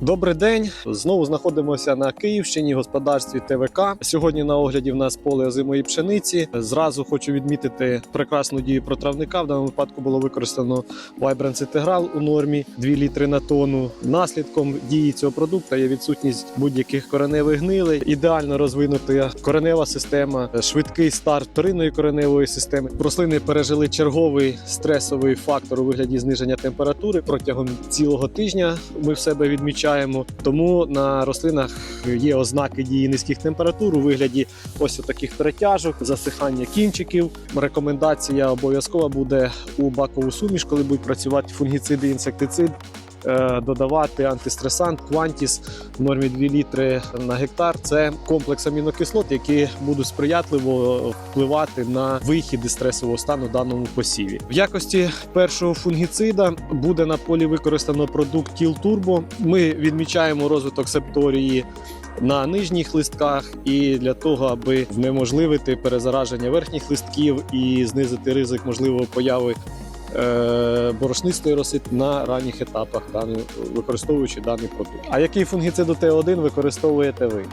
Добрий день. Знову знаходимося на Київщині, господарстві ТВК. Сьогодні на огляді в нас поле озимої пшениці. Зразу хочу відмітити прекрасну дію протравника. В даному випадку було використано Vibrance Integral у нормі 2 літри на тонну. Наслідком дії цього продукту є відсутність будь-яких кореневих гнилей, ідеально розвинута коренева система, швидкий старт вторинної кореневої системи. Рослини пережили черговий стресовий фактор у вигляді зниження температури протягом цілого тижня. Ми в себе відмічаємо. Тому на рослинах є ознаки дії низьких температур у вигляді ось таких перетяжок, засихання кінчиків. Рекомендація обов'язкова буде у бакову суміш, коли будуть працювати фунгіциди, інсектицид. Е, Додавати антистресант Quantis в нормі 2 літри на гектар. Це комплекс амінокислот, які будуть сприятливо впливати на вихід із стресового стану в даному посіві. В якості першого фунгіцида буде на полі використано продукт Кіл Турбо. Ми відмічаємо розвиток септорії на нижніх листках, і для того, аби внеможливити перезараження верхніх листків і знизити ризик можливої появи борошнистої роси на ранніх етапах, використовуючи даний продукт. А який фунгіцид у Т1 використовуєте ви?